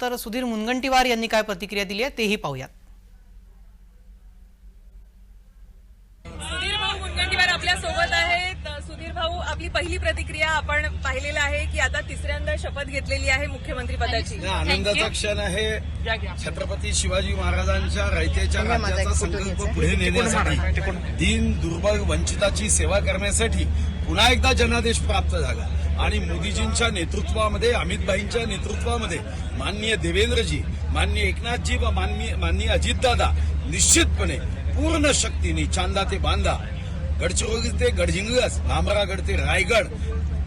त्यानंतर सुधीर मुनगंटीवार यांनी काय प्रतिक्रिया दिली आहे तेही पाहूयात. सुधीर भाऊ मुनगंटीवार आपल्यासोबत आहेत. सुधीर भाऊ आपली पहिली प्रतिक्रिया आपण पाहिलेलं आहे की आता तिसऱ्यांदा शपथ घेतलेली आहे मुख्यमंत्री पदाची. नाही, आनंदाचा क्षण आहे. छत्रपती शिवाजी महाराजांच्या रयतेच्या राज्याचा संकल्प पुढे नेण्यासाठी दीन दुर्बल वंचिताची सेवा करण्यासाठी पुन्हा एकदा जनादेश प्राप्त झाला. आणि मोदीजींच्या नेतृत्वामध्ये अमितभाईंच्या नेतृत्वामध्ये माननीय देवेंद्रजी माननीय एकनाथजी व माननीय माननीय अजितदादा निश्चितपणे पूर्ण शक्तीने चांदा ते बांधा गडचिरोली ते गडजिंगस भामरागड ते रायगड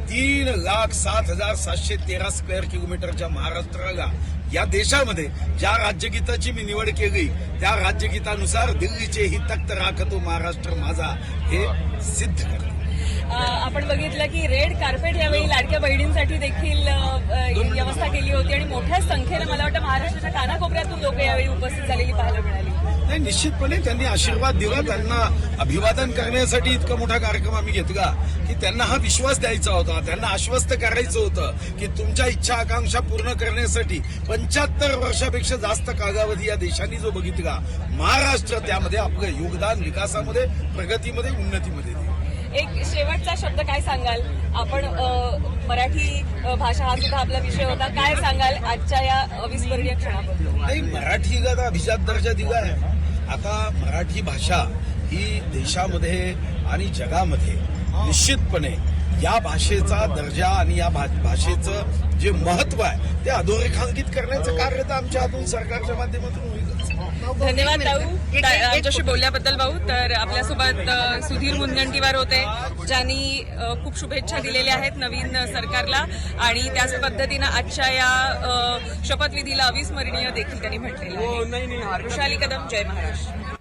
तीन लाख सात हजार सातशे तेरा स्क्वेअर किलोमीटरच्या महाराष्ट्राला या देशामध्ये ज्या राज्यगीताची मी निवड केली त्या राज्यगीतानुसार दिल्लीचे ही तख्त राखतो महाराष्ट्र माझा हे सिद्ध करतो. आपण बघितलं की रेड कार्पेट यावेळी लाडक्या बहिणींसाठी देखील व्यवस्था केली होती आणि मोठ्या संख्येनं मला वाटतं महाराष्ट्राच्या कानाकोपऱ्यातून लोक यावेळी उपस्थित झालेली पाहायला मिळाली. नाही निश्चितपणे त्यांनी आशीर्वाद दिला त्यांना अभिवादन करण्यासाठी इतका मोठा कार्यक्रम आम्ही घेतला की त्यांना हा विश्वास द्यायचा होता त्यांना आश्वस्त करायचं होतं की तुमच्या इच्छा आकांक्षा पूर्ण करण्यासाठी पंच्याहत्तर वर्षापेक्षा जास्त कालावधी या देशांनी जो बघितला महाराष्ट्र त्यामध्ये आपलं योगदान विकासामध्ये प्रगतीमध्ये उन्नतीमध्ये एक शेवटचा शब्द काय सांगाल? आपण मराठी भाषा हा सुद्धा आपला विषय होता. काय सांगाल आजच्या या अविस्मरणीय क्षणाबद्दल? नाही मराठीला आता अभिजात दर्जा दिला आहे आता मराठी भाषा ही देशामध्ये आणि जगामध्ये निश्चितपणे या भाषेचा दर्जा आणि या भा- भाषेचं जे महत्त्व आहे ते अधोरेखांकित करण्याचं कार्य तर आमच्या हातून सरकारच्या माध्यमातून होईल. धन्यवाद भाऊ. आमच्याशी बोलल्याबद्दल भाऊ तर आपल्यासोबत सुधीर मुनगंटीवार होते ज्यांनी खूप शुभेच्छा दिलेल्या आहेत नवीन सरकारला. आणि त्याच पद्धतीनं आजच्या या शपथविधीला अविस्मरणीय देखील त्यांनी म्हटलेलं आहे. वृषाली कदम जय महाराष्ट्र.